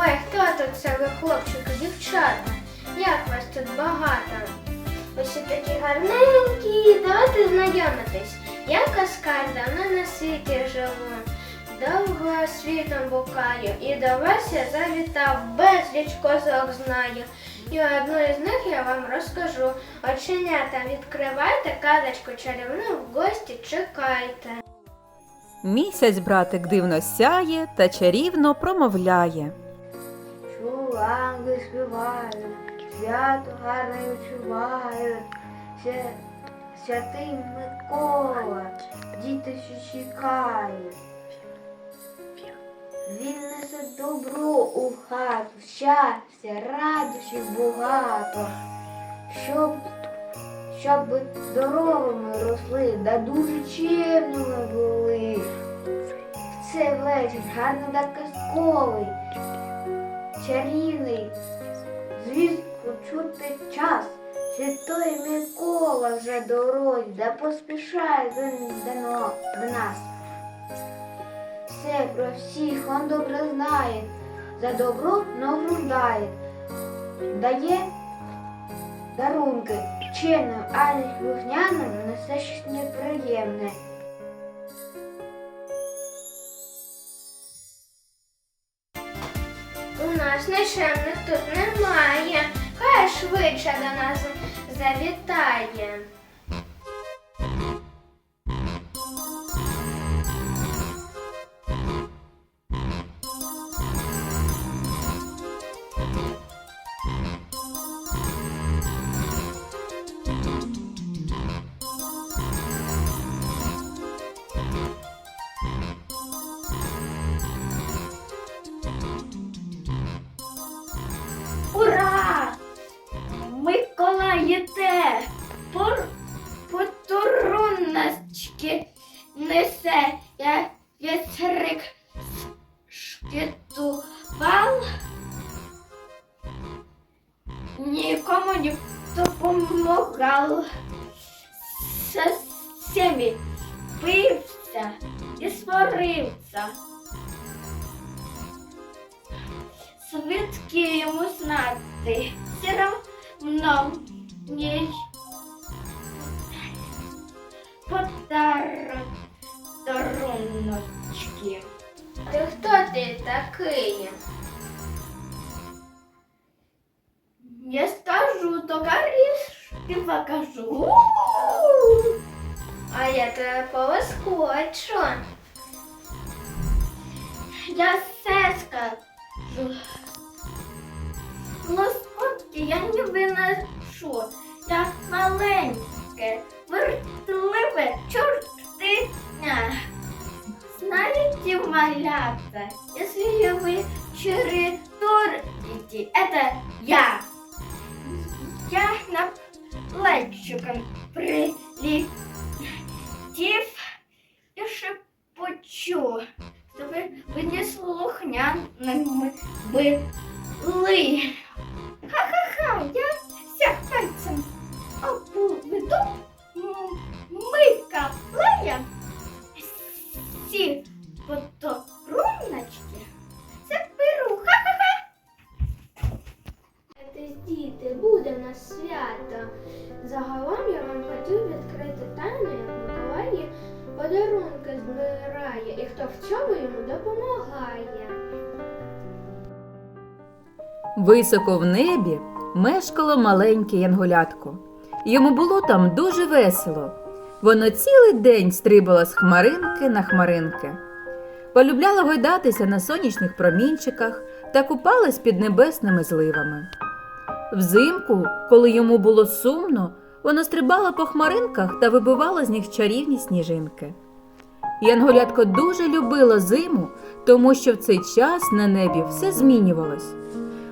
Ой, хто тут це ви, хлопчики, дівчата? Як вас тут багато? Всі такі гарненькі, давайте знайомитись. Я Каскар, давно на світі живу. Довго світом букаю, і до вас я завітав, безліч козок знаю. І одну із них я вам розкажу. Оченята відкривайте, казочку чарівну в гості чекайте. Місяць братик дивно сяє та чарівно промовляє. Чуланги співають, свято гарне відчувають. Свя- Святий Микола, діти ще чекають. Він несе добро у хату, щастя, радощів багато. Щоб, щоб здоровими росли, да дуже чемними були. В цей вечір гарно та казковий чарівний, звістку чути час. Святой Микола вже дорозі, да поспішає до, нас. Все про всіх он добре знає, за добро награждає, дає дарунки чинним, а не вогняним несе щось неприємне. Нас тут немає. Хай швидше до нас завітає. Миколаїте! Пор... Поторуночки несе, я вітрик шкетував. Нікому не допомагав. Со всіми бився і сварився. Свідки йому знати, все равно не подарок даруночки. Ти хто ти такий? Я скажу, то корішки покажу. А я тебе повискочу. Я все скажу. Лоскутки я не виношу. Я маленьке, вертливе чортиня. Знаете, малята, если вы чередуете, это я. Я на плечиком прилетев свято. Загалом я вам хотів відкрити тайну, як Миколаї подарунки збирає і хто в цьому йому допомагає. Високо в небі мешкало маленьке янголятко. Йому було там дуже весело. Воно цілий день стрибало з хмаринки на хмаринки. Полюбляло гойдатися на сонячних промінчиках та купалась під небесними зливами. Взимку, коли йому було сумно, воно стрибало по хмаринках та вибивало з них чарівні сніжинки. Янголятко дуже любило зиму, тому що в цей час на небі все змінювалось.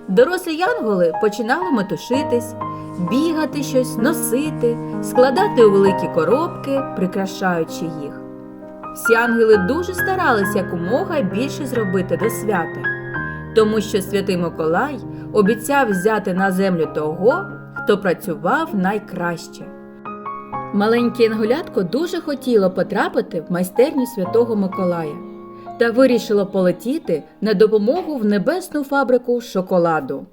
Дорослі янголи починали метушитись, бігати щось, носити, складати у великі коробки, прикрашаючи їх. Всі ангели дуже старалися якомога більше зробити до свята, тому що святий Миколай обіцяв взяти на землю того, хто працював найкраще. Маленьке інгулятко дуже хотіло потрапити в майстерню святого Миколая та вирішило полетіти на допомогу в небесну фабрику шоколаду.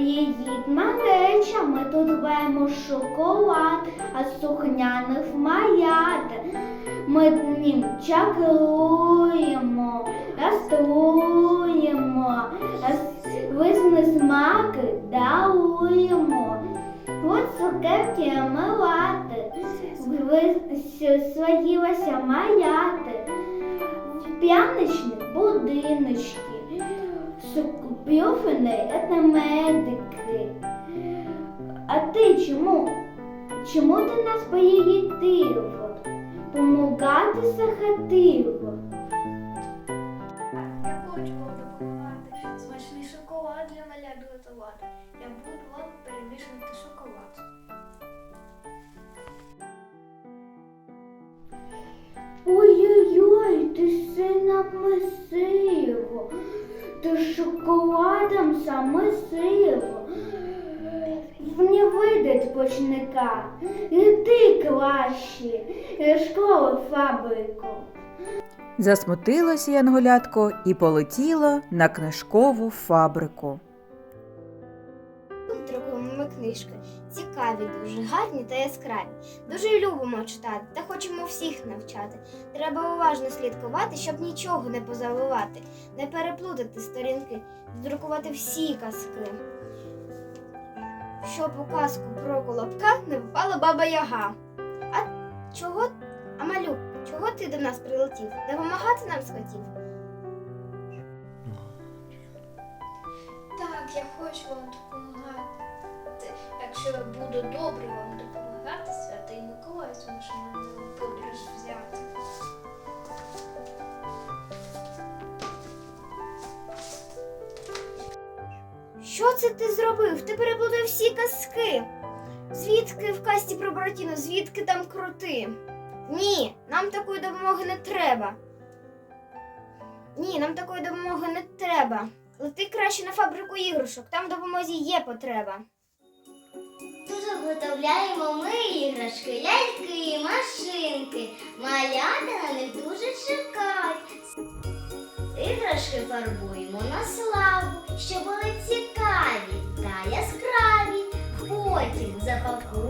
Приїдь малеча, ми тут вемо шоколад, а сухняних маят. Ми ним чаклуємо, раструємо, визни смаки даруємо. От цукерки милати, своїлася маяти, п'яничні будиночки. Сукупюфини – це медики. А ти чому? Чому ти нас поїдив? Помагатися хотів. Я хочу вам допомагати. Смачний шоколад для малят готувати. Я буду вам перемішувати шоколад. Ой-ой-ой, ти сина месиво. Сиво. Не видить почника. І ти краще. школи школу фабрику. Засмутилося янголятко і полетіло на книжкову фабрику. Книжки. Цікаві, дуже гарні та яскраві. Дуже любимо читати та хочемо всіх навчати. Треба уважно слідкувати, щоб нічого не позабувати, не переплутати сторінки, друкувати всі казки. Щоб у казку про колобка не попала баба Яга. А чого, а малюк, чого ти до нас прилетів? Допомагати нам схотів? Так, я хочу вам допомагати. Я буду добре вам допомагати, святий Миколай зможе мене подорож взяти. Що це ти зробив? Ти переплутав всі казки. Звідки в касті про Буратіно, звідки там крути? Ні, нам такої допомоги не треба. Ні, нам такої допомоги не треба. Лети краще на фабрику іграшок, там допомозі є потреба. Виготовляємо ми іграшки, ляльки, машинки. Малята на них дуже чекають. Іграшки фарбуємо на славу, щоб були цікаві та яскраві. Потім запакуємо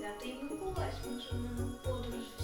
допомагати, святий Миколай зможе мене в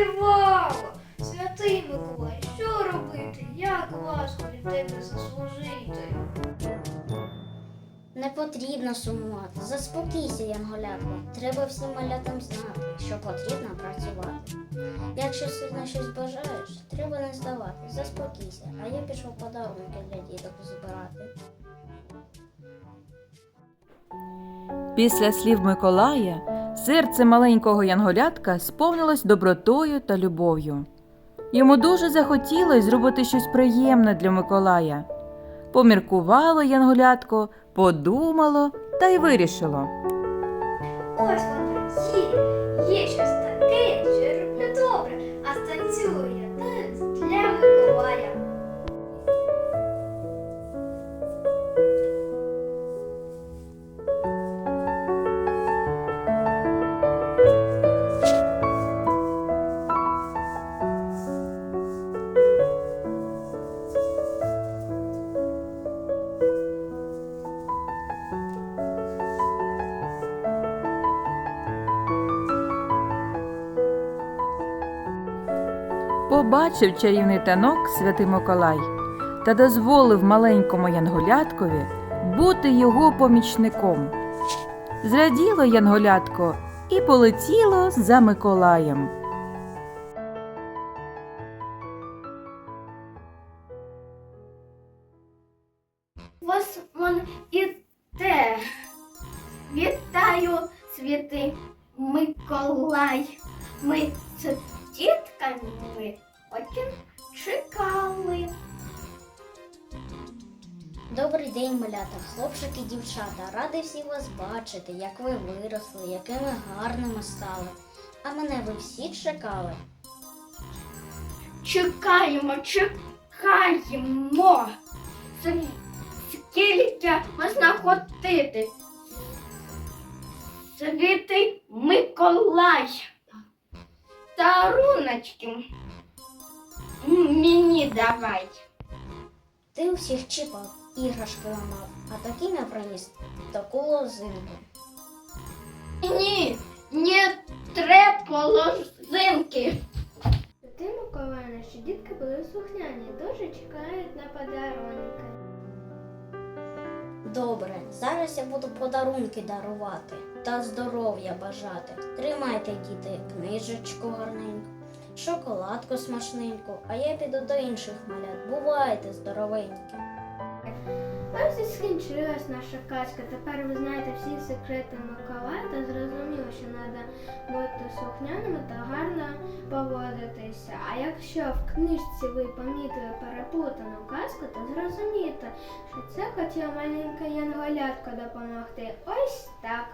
розірвала. Святий Миколай, що робити? Як ласку від тебе заслужити? Не потрібно сумувати. Заспокійся, Янголятко. Треба всім малятам знати, що потрібно працювати. Якщо сильно щось бажаєш, треба не здавати. Заспокійся, а я пішов подарунки для діток збирати. Після слів Миколая серце маленького янголятка сповнилось добротою та любов'ю. Йому дуже захотілося зробити щось приємне для Миколая. Поміркувало янголятко, подумало та й вирішило. Ось Побачив чарівний танок святий Миколай та дозволив маленькому янголяткові бути його помічником. Зраділо янголятко і полетіло за Миколаєм. Вітаю, святий Миколай. Ми з дітками очень чекали. Добрий день, малята, хлопчики, дівчата. Радий всіх вас бачити, як ви виросли, якими гарними стали. А мене ви всі чекали. Чекаємо, чекаємо. Скільки можна ходити? Чіпав, іграшки ламав, а таким я приніс таку лозинку. Ні, не треба лозинки. Ти, Миколай, що дітки були слухняні, дуже чекають на подарунки. Добре, зараз я буду подарунки дарувати та здоров'я бажати. Тримайте, діти, книжечку гарненьку, шоколадку смачненьку, а я піду до інших малят. Бувайте здоровенькі. Ось і скінчилась наша казка. Тепер ви знаєте всі секрети Миколая та зрозуміло, що треба бути слухняними та гарно поводитися. А якщо в книжці ви помітили переплутану казку, то зрозумієте, що це хотіла маленька янголятка допомогти. Ось так.